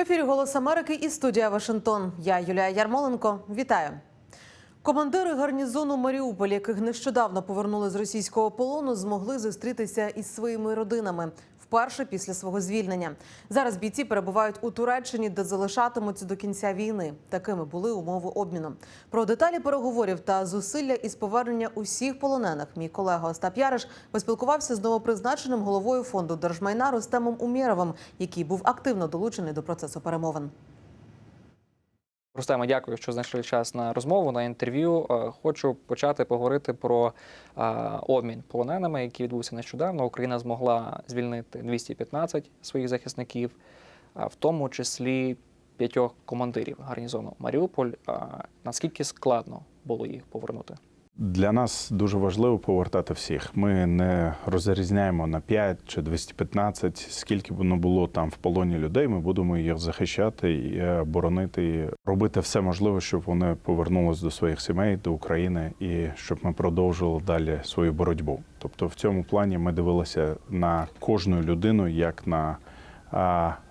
ефірі Голос Америки і студія Вашингтон. Я Юлія Ярмоленко. Вітаю. Командири гарнізону Маріуполь, яких нещодавно повернули з російського полону, змогли зустрітися із своїми родинами вперше після свого звільнення. Зараз бійці перебувають у Туреччині, де залишатимуться до кінця війни. Такими були умови обміну. Про деталі переговорів та зусилля із повернення усіх полонених. Мій колега Остап Яриш поспілкувався з новопризначеним головою фонду держмайна Рустемом Умєровим, який був активно долучений до процесу перемовин. Рустема, дякую, що знайшли час на розмову, на інтерв'ю. Е, Хочу почати поговорити про е, обмін полоненими, який відбувся нещодавно. Україна змогла звільнити 215 своїх захисників, в тому числі п'ятьох командирів гарнізону Маріуполь. Наскільки складно було їх повернути? Для нас дуже важливо повертати всіх. Ми не розрізняємо на 5 чи 215, скільки б воно було там в полоні людей. Ми будемо їх захищати і е, боронити, і робити все можливе, щоб вони повернулись до своїх сімей, до України, і щоб ми продовжили далі свою боротьбу. Тобто, в цьому плані ми дивилися на кожну людину як на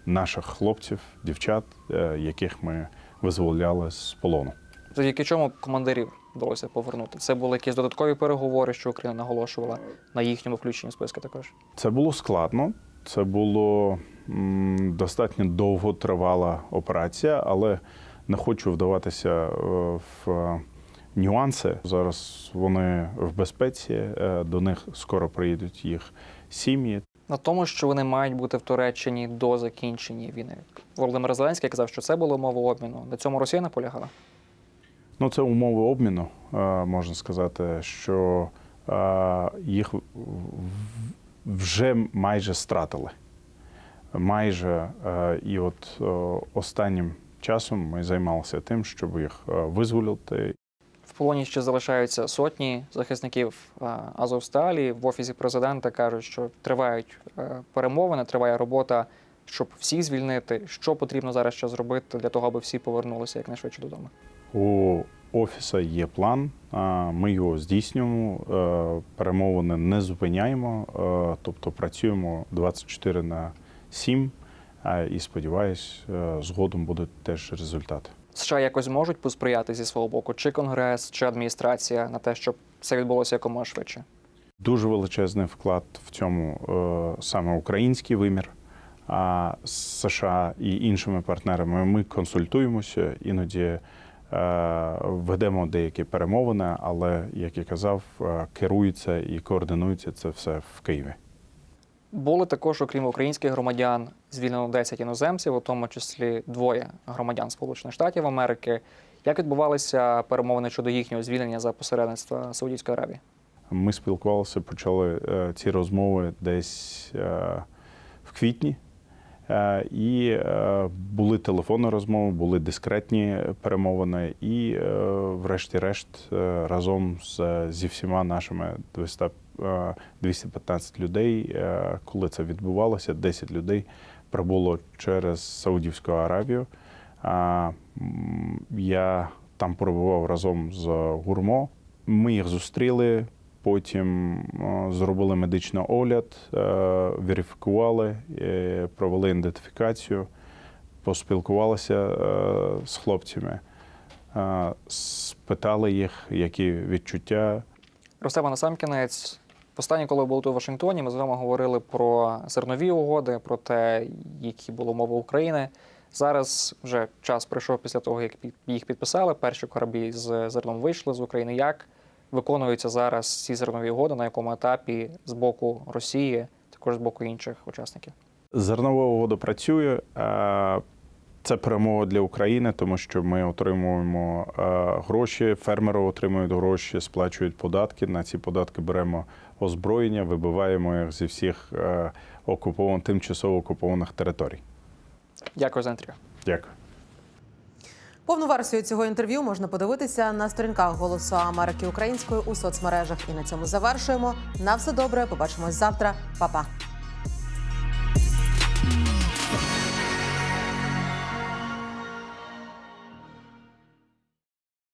наших хлопців, дівчат, е, яких ми визволяли з полону. Завдяки чому командирів вдалося повернути? Це були якісь додаткові переговори, що Україна наголошувала на їхньому включенні в списки також. Це було складно. Це було м, достатньо довго тривала операція, але не хочу вдаватися е, в е, нюанси. Зараз вони в безпеці, е, до них скоро приїдуть їх сім'ї. На тому, що вони мають бути в Туреччині до закінчення війни. Володимир Зеленський казав, що це було мова обміну. На цьому Росія наполягала. Ну, це умови обміну, е, можна сказати, що е, їх вже майже стратили. Майже. Е, І от останнім часом ми займалися тим, щоб їх визволити. В полоні ще залишаються сотні захисників Азовсталі. В офісі президента кажуть, що тривають перемовини, триває робота, щоб всіх звільнити. Що потрібно зараз ще зробити для того, аби всі повернулися якнайшвидше додому? У офісу є план, ми його здійснюємо, е, перемовини не зупиняємо, е, тобто працюємо 24 на 7 е, і сподіваюсь, е, згодом будуть теж результати. США якось можуть посприяти зі свого боку, чи конгрес, чи адміністрація на те, щоб це відбулося якомога швидше. Дуже величезний вклад в цьому саме український вимір. А з США і іншими партнерами ми консультуємося, іноді ведемо деякі перемовини, але, як я казав, е, керується і координується це все в Києві. Були також, окрім українських громадян, звільнено 10 іноземців, у тому числі двоє громадян Сполучених Штатів Америки. Як відбувалися перемовини щодо їхнього звільнення за посередництва Саудівської Аравії? Ми спілкувалися, почали е, ці розмови десь е, в квітні. Е, І е, були телефонні розмови, були дискретні перемовини, і, е, врешті-решт, разом з, зі всіма нашими 200, е, 215 людей, коли це відбувалося, 10 людей прибуло через Саудівську Аравію. Я там перебував разом з гурмо. Ми їх зустріли. Потім е, зробили медичний огляд, е, верифікували, е, провели ідентифікацію, поспілкувалися з хлопцями, спитали їх, які відчуття. Ростема насамкінець. Останнє, коли були у Вашингтоні, ми з вами говорили про зернові угоди, про те, які були умови України. Зараз вже час пройшов після того, як їх підписали. Перші кораблі з зерном вийшли з України. Як виконуються зараз ці зернові угоди, на якому етапі з боку Росії, також з боку інших учасників? Зернова угода працює. е, Це перемога для України, тому що ми отримуємо е, гроші, фермери отримують гроші, сплачують податки. На ці податки беремо озброєння, вибиваємо їх зі всіх е, окупованих, тимчасово окупованих територій. Дякую за інтерв'ю. Дякую. Повну версію цього інтерв'ю можна подивитися на сторінках Голосу Америки Української у соцмережах. І на цьому завершуємо. На все добре. Побачимось завтра. Па-па.